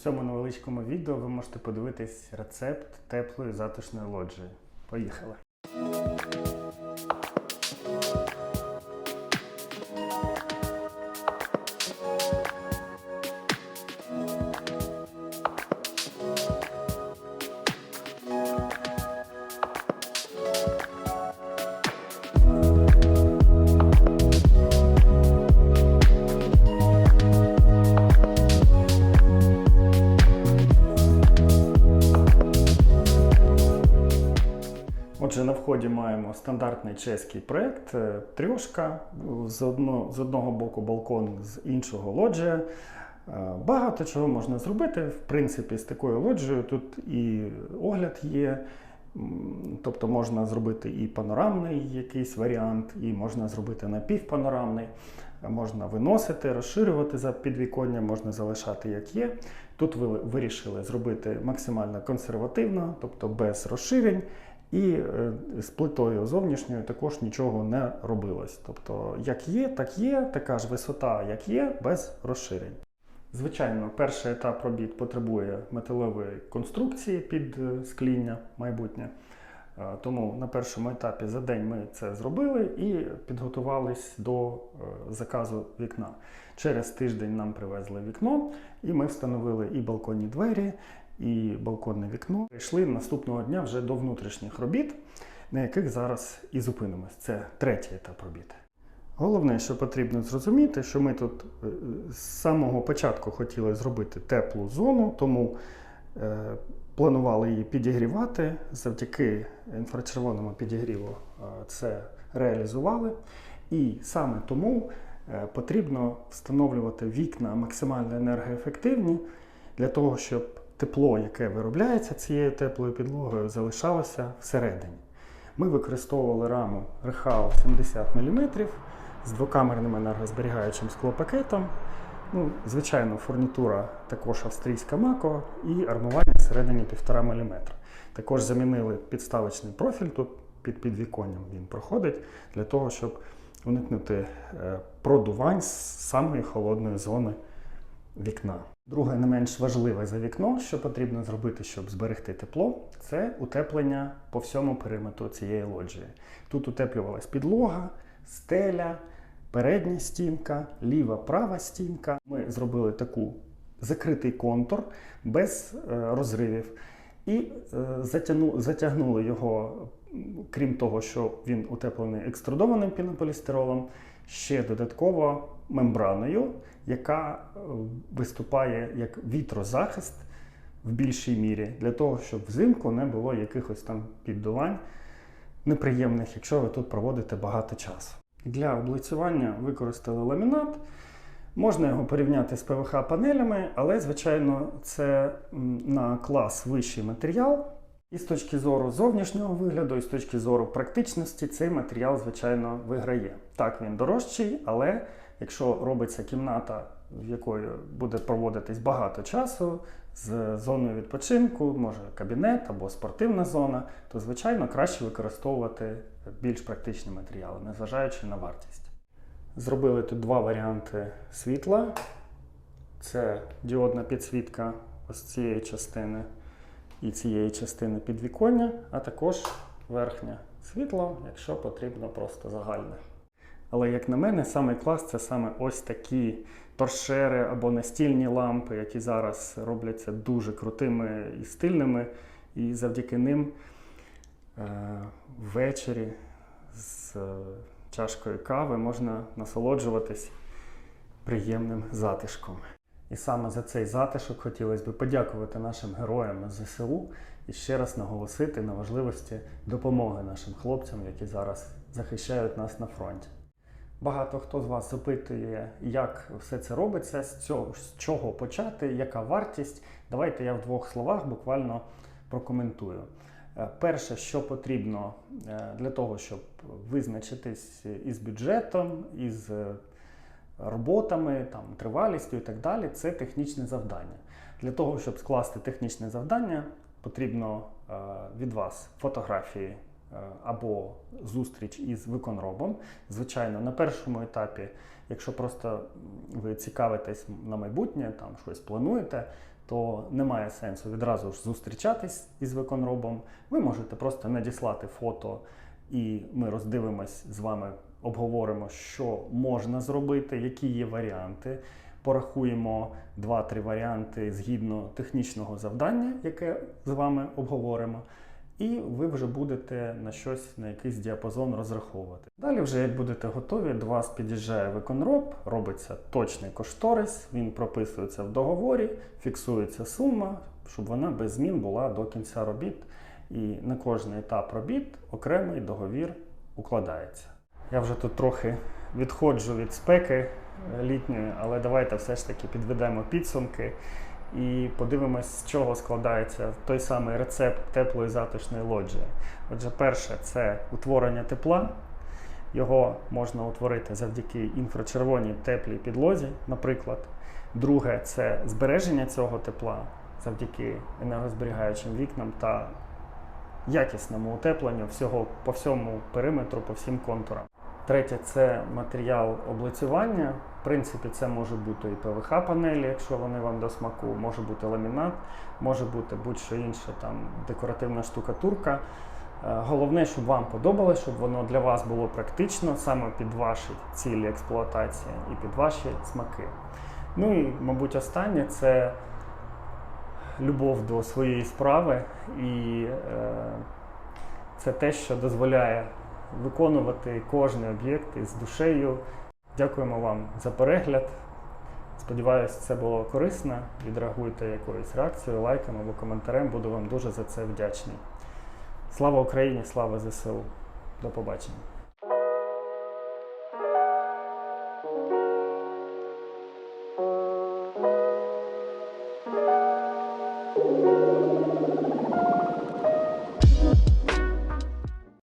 цьому невеличкому відео ви можете подивитись рецепт теплої затишної лоджії. Поїхали! Вході маємо стандартний чеський проєкт е, трьошка. З, одно, з одного боку балкон, з іншого лоджія. Е, Багато чого можна зробити. В принципі, з такою лоджією тут і огляд є. Тобто можна зробити і панорамний якийсь варіант, і можна зробити напівпанорамний. Можна виносити, розширювати за підвіконня, можна залишати як є. Тут ви вирішили зробити максимально консервативно, тобто без розширень. І е, з плитою зовнішньою також нічого не робилось. Тобто, як є, так є, така ж висота, як є, без розширень. Звичайно, перший етап робіт потребує металевої конструкції під е, скління майбутнє. Е, Тому на першому етапі за день ми це зробили і підготувались до заказу вікна. Через тиждень нам привезли вікно, і ми встановили і балконні двері, і балконне вікно. Прийшли наступного дня вже до внутрішніх робіт, на яких зараз і зупинимось. Це третій етап робіт. Головне, що потрібно зрозуміти, що ми тут е, з самого початку хотіли зробити теплу зону, тому е, планували її підігрівати. Завдяки інфрачервоному підігріву е, це реалізували. І саме тому потрібно встановлювати вікна максимально енергоефективні для того, щоб тепло, яке виробляється цією теплою підлогою, залишалося всередині. Ми використовували раму Rehau 70 мм з двокамерним енергозберігаючим склопакетом. Ну, звичайно, фурнітура також австрійська мако і армування всередині 1,5 мм. Також замінили підставочний профіль тут під підвіконням він проходить для того, щоб уникнути е, продувань з самої холодної зони вікна. Друге, не менш важливе за вікно, що потрібно зробити, щоб зберегти тепло, це утеплення по всьому периметру цієї лоджії. Тут утеплювалась підлога, стеля, передня стінка, ліва, права стінка. Ми зробили таку закритий контур без е, розривів і е, затягну, затягнули його, крім того, що він утеплений екструдованим пінополістиролом, ще додатково мембраною, яка е, виступає як вітрозахист в більшій мірі, для того, щоб взимку не було якихось там піддувань неприємних, якщо ви тут проводите багато часу. Для облицювання використали ламінат. Можна його порівняти з ПВХ-панелями, але, звичайно, це на клас вищий матеріал. І з точки зору зовнішнього вигляду, і з точки зору практичності, цей матеріал, звичайно, виграє. Так, він дорожчий, але якщо робиться кімната, в якої буде проводитись багато часу, з зоною відпочинку, може кабінет або спортивна зона, то, звичайно, краще використовувати більш практичні матеріали, незважаючи на вартість. Зробили тут два варіанти світла. Це діодна підсвітка ось цієї частини і цієї частини підвіконня, а також верхнє світло, якщо потрібно просто загальне. Але, як на мене, саме клас це саме ось такі торшери або настільні лампи, які зараз робляться дуже крутими і стильними, і завдяки ним е, ввечері з чашкою кави можна насолоджуватись приємним затишком. І саме за цей затишок хотілося б подякувати нашим героям ЗСУ і ще раз наголосити на важливості допомоги нашим хлопцям, які зараз захищають нас на фронті. Багато хто з вас запитує, як все це робиться, з, цього, з чого почати, яка вартість. Давайте я в двох словах буквально прокоментую. Е, Перше, що потрібно е, для того, щоб визначитись із бюджетом, із е, роботами, там, тривалістю і так далі, це технічне завдання. Для того, щоб скласти технічне завдання, потрібно від вас фотографії або зустріч із виконробом. Звичайно, на першому етапі, якщо просто ви цікавитесь на майбутнє, там щось плануєте, то немає сенсу відразу ж зустрічатись із виконробом. Ви можете просто надіслати фото, і ми роздивимось з вами, обговоримо, що можна зробити, які є варіанти. Порахуємо 2-3 варіанти згідно технічного завдання, яке з вами обговоримо. І ви вже будете на щось, на якийсь діапазон розраховувати. Далі, вже як будете готові, до вас під'їжджає виконроб, робиться точний кошторис, він прописується в договорі, фіксується сума, щоб вона без змін була до кінця робіт. І на кожний етап робіт окремий договір укладається. Я вже тут трохи відходжу від спеки е, літньої, але давайте все ж таки підведемо підсумки і подивимось, з чого складається той самий рецепт теплої затишної лоджії. Отже, перше це утворення тепла. Його можна утворити завдяки інфрачервоній теплій підлозі, наприклад. Друге це збереження цього тепла завдяки енергозберігаючим вікнам та якісному утепленню всього по всьому периметру, по всім контурам. Третє це матеріал облицювання. В принципі, це може бути і ПВХ-панелі, якщо вони вам до смаку, може бути ламінат, може бути будь-що інше, там декоративна штукатурка. Е, Головне, щоб вам подобалось, щоб воно для вас було практично саме під ваші цілі експлуатації і під ваші смаки. Ну і, мабуть, останнє це любов до своєї справи, і е, це те, що дозволяє виконувати кожний об'єкт із душею. Дякуємо вам за перегляд. Сподіваюсь, це було корисно. Відреагуйте якоюсь реакцією, лайком або коментарем. Буду вам дуже за це вдячний. Слава Україні! Слава ЗСУ! До побачення!